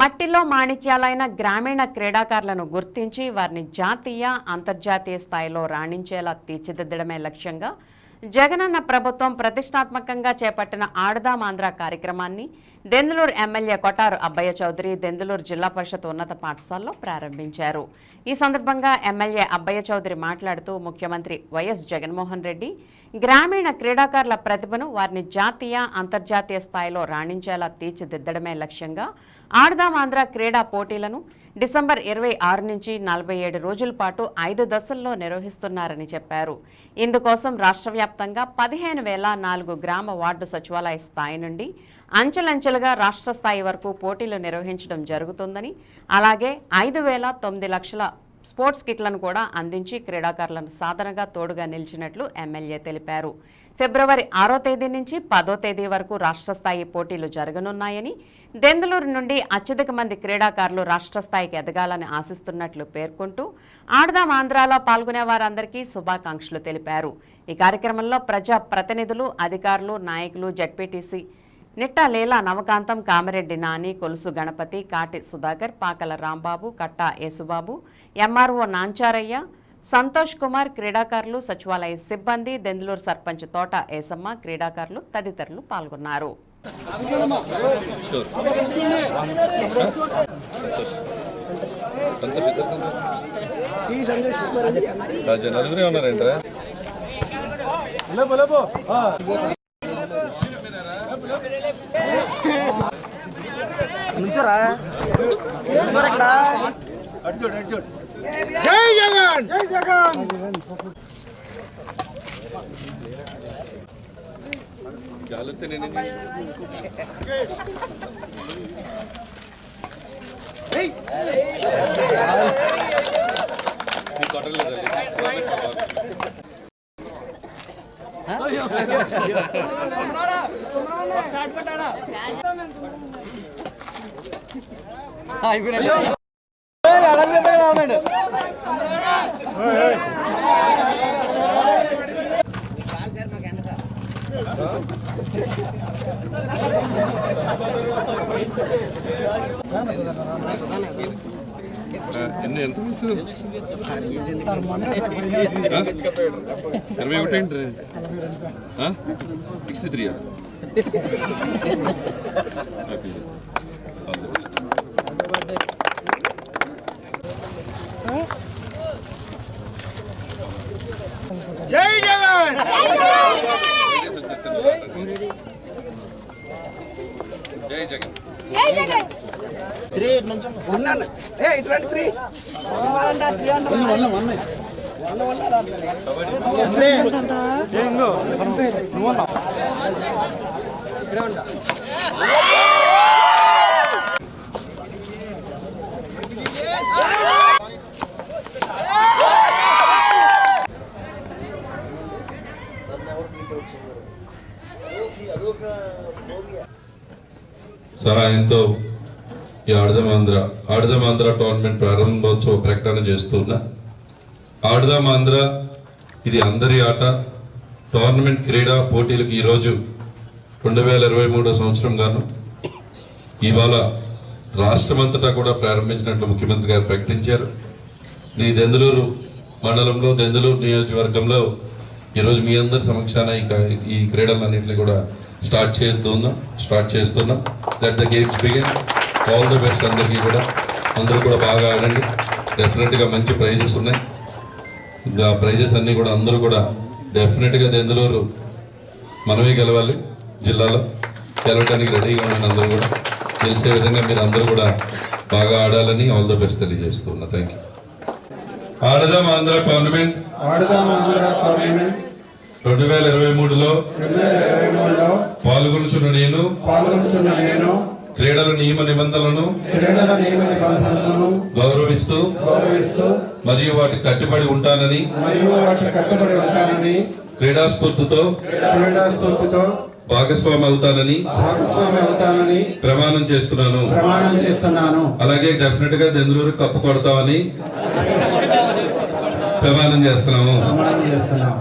మట్టిలో మాణిక్యాలైన గ్రామీణ క్రీడాకారులను గుర్తించి వారిని జాతీయ అంతర్జాతీయ స్థాయిలో రాణించేలా తీర్చిదిద్దడమే లక్ష్యంగా జగనన్న ప్రభుత్వం ప్రతిష్టాత్మకంగా చేపట్టిన ఆడదామాంధ్ర కార్యక్రమాన్ని దెందులూరు ఎమ్మెల్యే కొటారు అబ్బయ్య చౌదరి దెందులూరు జిల్లా పరిషత్ ఉన్నత పాఠశాలలో ప్రారంభించారు. ఈ సందర్భంగా ఎమ్మెల్యే అబ్బయ్య చౌదరి మాట్లాడుతూ ముఖ్యమంత్రి వైఎస్ జగన్మోహన్ రెడ్డి గ్రామీణ క్రీడాకారుల ప్రతిభను వారిని జాతీయ అంతర్జాతీయ స్థాయిలో రాణించేలా తీర్చిదిద్దడమే లక్ష్యంగా ఆడదాం ఆంధ్ర క్రీడా పోటీలను డిసెంబర్ ఇరవై ఆరు నుంచి నలభై ఏడు రోజుల పాటు ఐదు దశల్లో నిర్వహిస్తున్నారని చెప్పారు. ఇందుకోసం రాష్ట్ర వ్యాప్తంగా పదిహేను వేల నాలుగు గ్రామ వార్డు సచివాలయ స్థాయి నుండి అంచెలంచెలుగా రాష్ట్ర స్థాయి వరకు పోటీలు నిర్వహించడం జరుగుతుందని అలాగే ఐదు వేల తొమ్మిది లక్షల స్పోర్ట్స్ కిట్లను కూడా అందించి క్రీడాకారులను సాధనగా తోడుగా నిలిచినట్లు ఎమ్మెల్యే తెలిపారు. ఫిబ్రవరి ఆరో తేదీ నుంచి పదో తేదీ వరకు రాష్ట్ర స్థాయి పోటీలు జరగనున్నాయని దెందులూరు నుండి అత్యధిక మంది క్రీడాకారులు రాష్ట్ర స్థాయికి ఎదగాలని ఆశిస్తున్నట్లు పేర్కొంటూ ఆడదాం ఆంధ్రాలో పాల్గొనే వారందరికీ శుభాకాంక్షలు తెలిపారు. ఈ కార్యక్రమంలో ప్రజా ప్రతినిధులు అధికారులు నాయకులు జడ్పీటీసీ నిట్టా లీలా నవకాంతం కామిరెడ్డి నాని కొలుసు గణపతి కాటి సుధాకర్ పాకల రాంబాబు కట్టా యేసుబాబు ఎంఆర్ఓ నాంచారయ్య సంతోష్ కుమార్ క్రీడాకారులు సచివాలయ సిబ్బంది దెందులూరు సర్పంచ్ తోట ఏసమ్మ క్రీడాకారులు తదితరులు పాల్గొన్నారు సంతోష్ ఇద్దరు సంతోష్ ఈ సందేశ్ కుమార్ రెడ్డి అన్న రాజా నలుగురే ఉన్నారంటారా నుంచోరా నుంచోరా ఇక్కడ జై జగన్ జై జగన్ జాలితే నేను అలాగే ఎన్ని ఎంత వయసు ఇరవై ఒకటి ఏంటి సిక్స్టీ త్రీయా జై జగన్ జై జగన్ జై జగన్ ఏ త్రీ సహాయంతో ఈ ఆడదమాంధ్ర ఆడదమాంధ్ర టోర్నమెంట్ ప్రారంభోత్సవ ప్రకటన చేస్తున్నా ఆడదమాంధ్ర ఇది అందరి ఆట. టోర్నమెంట్ క్రీడా పోటీలకు ఈరోజు రెండు వేల ఇరవై మూడో సంవత్సరం గాను. ఇవాళ రాష్ట్రమంతటా కూడా ప్రారంభించినట్లు ముఖ్యమంత్రి గారు ప్రకటించారు. ఈ దెందులూరు మండలంలో దెందులూరు నియోజకవర్గంలో ఈరోజు మీ అందరి సమక్షాన ఈ ఈ క్రీడలన్నింటినీ కూడా స్టార్ట్ చేస్తున్నాం స్టార్ట్ చేస్తున్నాం. That the games begin all the best అందరికీ కూడా. అందరూ కూడా బాగా ఆడండి. డెఫినెట్గా మంచి ప్రైజెస్ ఉన్నాయి. ఇంకా ప్రైజెస్ అన్నీ కూడా అందరూ కూడా డెఫినెట్గా దెందులూరు మనమే గెలవాలి జిల్లాలో. గెలవడానికి రెడీగా ఉన్నాను అందరూ కూడా. గెలిచే విధంగా మీరు అందరూ కూడా బాగా ఆడాలని ఆల్ ద బెస్ట్ తెలియజేస్తున్నా. Thank you Adudam Andhra tournament ఆడుదాం ఆంధ్ర రెండు వేల ఇరవై మూడులో పాల్గొనుచున్న నేను పాల్గొంటున్న నేను క్రీడల నియమ నిబంధనలను క్రీడల నియమ నిబంధనలను గౌరవిస్తూ గౌరవిస్తూ మరియు వాటికి కట్టుబడి ఉంటానని మరియు వాటికి కట్టుబడి ఉంటానని క్రీడా స్ఫూర్తితో క్రీడా స్ఫూర్తితో భాగస్వామి అవుతానని భాగస్వామి అవుతానని ప్రమాణం చేస్తున్నాను. ప్రమాణం చేస్తున్నాను. అలాగే డెఫినెట్గా దెందులూరు కప్పు కొడతామని ప్రమాణం చేస్తున్నాము. ప్రమాణం చేస్తున్నాను